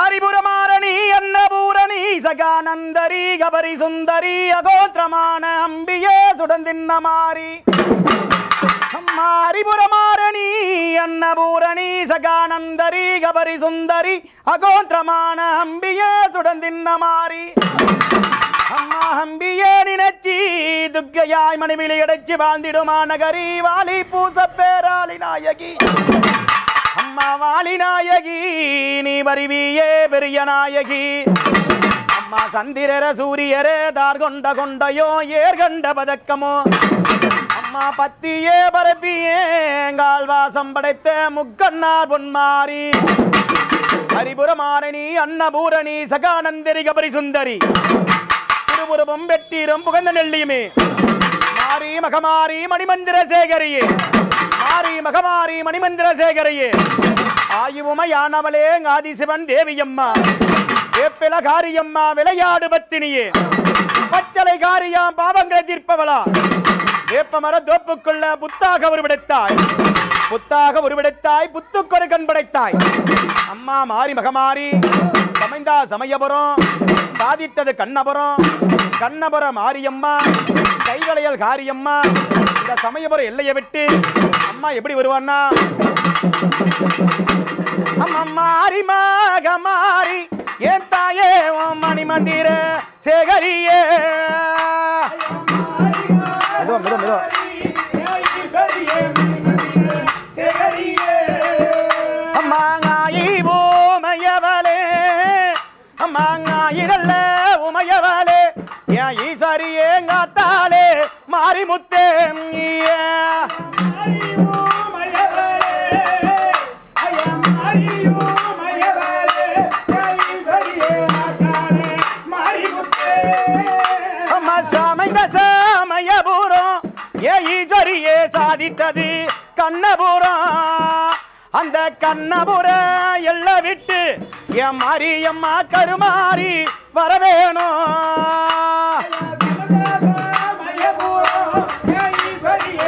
ஹரிபுரமாரணி அன்னபூரணி சகானந்தரி கபரி சுந்தரி அகோத்திரமான அம்பியே சுடந்தின்ன மாறி அம்மா ஹரிபுரமாரணி அன்னபூரணி சகானந்தரி கபரி சுந்தரி அகோத்திரமான அம்பியே சுடந்தின்ன மாறி அம்மா அம்பியே நினைச்சி துக்கையாய் மணிவிழி அடைச்சி வாழ்ந்திடுமா நகரி வாலி பூச பேராளி நாயகி. அம்மா வாலி நாயகி நீ வருவியே பெரிய நாயகி. அம்மா சந்திரர சூரியரே தார் கொண்ட கொண்டையோ ஏர்கண்ட பதக்கமோ. அம்மா பத்தியே பரப்பியே எங்கால் வாசம் படைத்த முக்கன்னார் பொன்மாரி. ஹரிபுரமாரணி அன்னபூரணி சகானந்தரி கபரி சுந்தரி திருபுரமும் வெட்டீரும் புகழ்ந்த நெல்லியுமே. மாரி மகமாரி மணிமந்திர சேகரியே. மாரி மகமாரி மணிமந்திர சேகரியே ஆயுவுமையானவளே ஆதிசிவன் தேவியம்மா. வேப்பில காரியம்மா விளையாடு பத்தினியே பச்சலை காரியாம் பாவங்களை தீர்ப்பவளா. வேப்பமர தோப்புக்குள்ள புத்தாக உருவெடுத்தாய். புத்தாக உருவெடுத்தாய் புத்துக்கொரு கண் படைத்தாய். அம்மா மாரி மகமாரி சமைந்தா சமயபுரம் சாதித்தது கண்ணபுரம் கண்ணபுரம் மாரியம்மா கைவளையல் காரியம்மா இந்த சமயபுரம் எல்லையை விட்டு அம்மா எப்படி வருவான்னா? அம்மா மாறி மாக மாறி என் தாயே ஓ மணி மந்திர சேகரியே. மெதுவா மெதுவா மெதுவா. அம்மாங்காயி பூமையவளே அம்மாங்காயிரல்ல உமையவளே ஈஸ்வரியே காத்தாலே மாரிமுத்தே நீயே. சமைந்த சமயபுரம் ஏ ஈஸ்வரியே சாதித்தது கண்ணபுரம். அந்த கண்ணபுர எல்ல விட்டு என் மாரியம்மா கருமாறி வரவேணும்.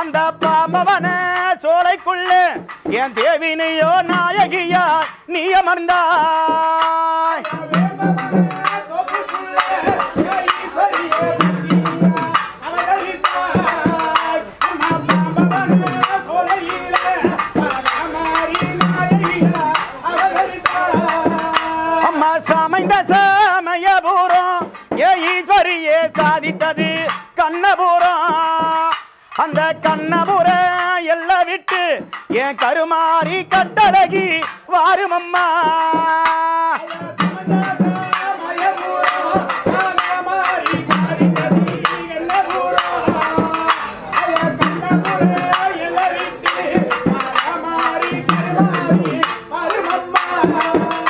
அந்த பாமவன சோலைக்குள்ளே என் தேவினியோ நாயகியா நீ அமர்ந்தாய். அம்மா சமைந்த சமயபூரம் ஏ ஈஸ்வரியே சாதித்தது கண்ணபூரம். அந்த கண்ணபுர எல்லை விட்டு என் கருமாறி கட்டழகி வாருமம்மா.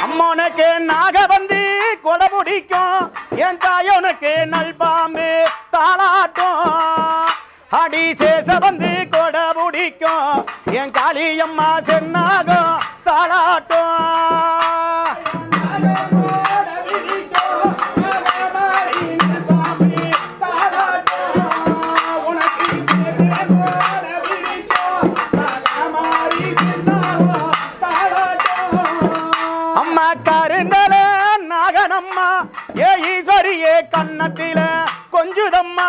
அம்மனுக்கு நாக வந்து கொடை பிடிக்கும் என் தாயோனுக்கு நல்பாம்பு தாளாட்டும். அடி சேச வந்து கொடை பிடிக்கும். என் காளியம்மா சென்னாகும் தாளாட்டும். நாகனம்மா ஏ ஈஸ்வரியே கண்ணத்தில கொஞ்சுதம்மா.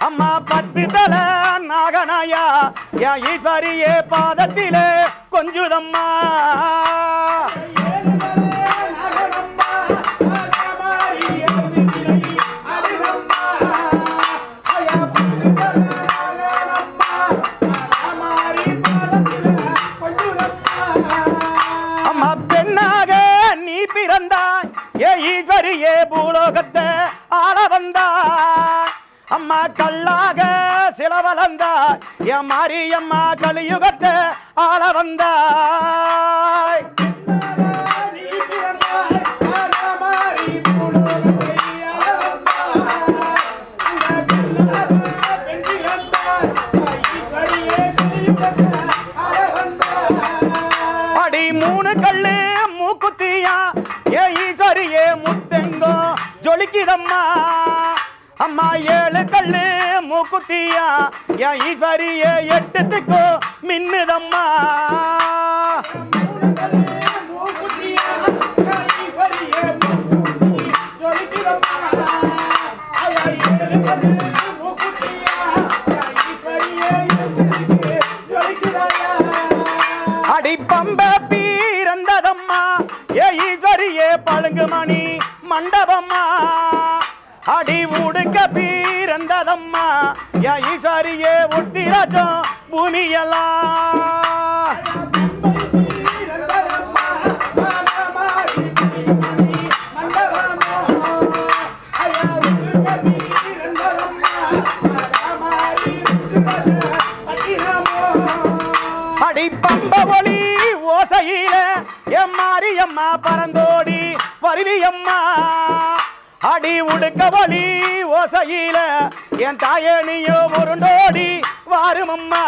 அம்மா பத்து தல நாகனாயா யா ஈஸ்வரியே பாதத்திலே கொஞ்சுதம்மா. அம்மா பெண்ணாக நீ பிறந்தாய் ஏ ஈஸ்வரியே பூலோகத்தை ஆள வந்தாய். அம்மா கல்லாக சில வளர்ந்தாய் என் மாரியம்மா கலியுகத்தை ஆள வந்தாய். அடி மூணு கல்லு மூக்குத்தியா ஏ ஈஸ்வரியே முத்தெங்கோ ஜொலிக்குதம்மா. குத்தியா என் ஈஸ்வரியே எட்டத்துக்கோ மின்னுதம்மா. அடி பீரந்ததம்மா. ஏ ஈஸ்வரியே பழுங்கு மணி மண்டபம்மா. அடி உடுக்க பிறந்ததம்மா யா ஈஸ்வரியே உத்திராஜம் பூமியெல்லாம் அடி ஒளி ஓசையில எம் அம்மா பறந்தோடி வருவியம்மா அடி உடுக்க வழி ஓசையில என் தாயணியோ உருண்டோடி வாருமம்மா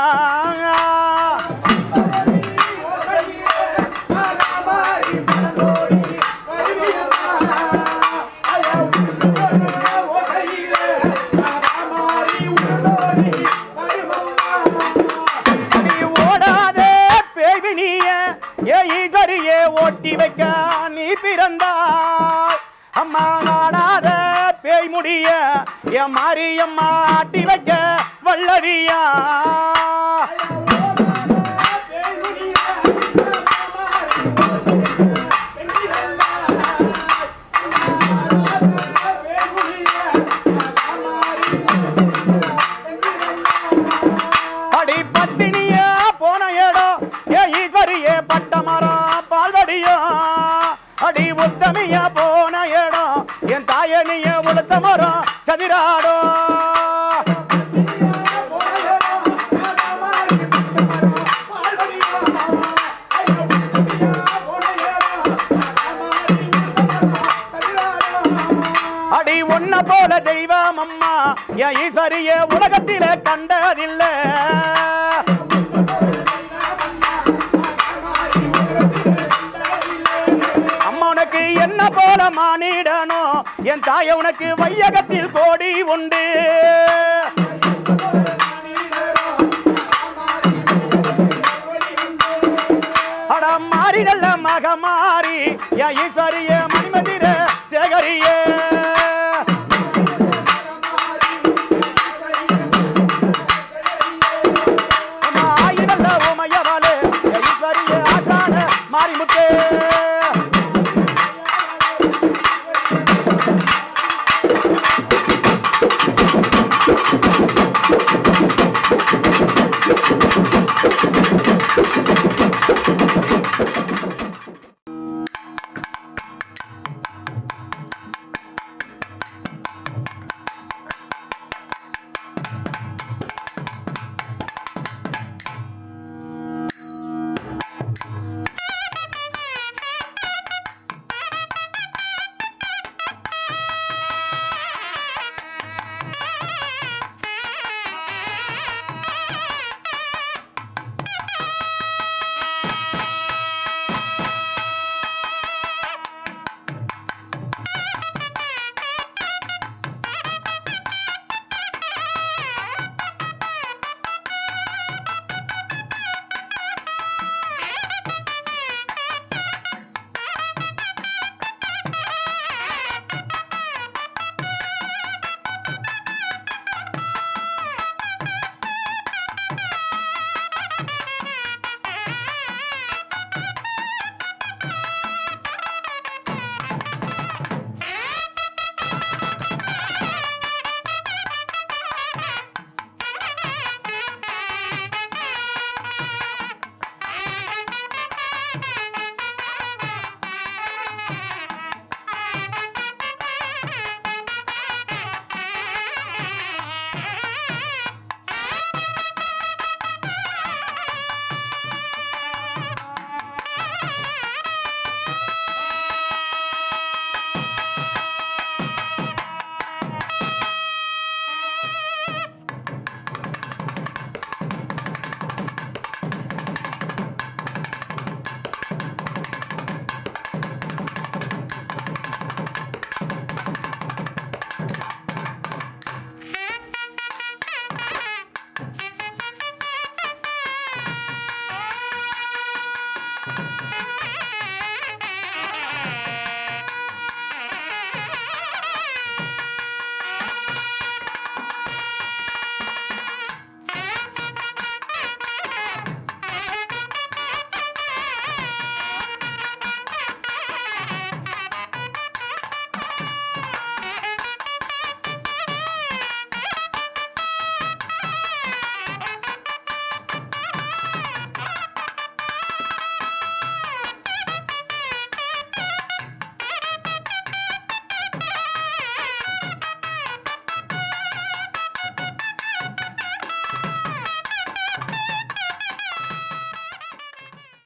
நீ மாரியம்மா ஆட்டி வைக்க வல்லவியா? என் ஈஸ்வரிய உலகத்தில கண்டதில்ல. அம்மா உனக்கு என்ன போல மானிடனோ என் தாய உனக்கு வையகத்தில் கோடி உண்டு. அட மாறி நல்ல மக மாறி ஈஸ்வரிய மணிமந்திர சேகரியே. ஆச்சார மாரிமுத்தே あ!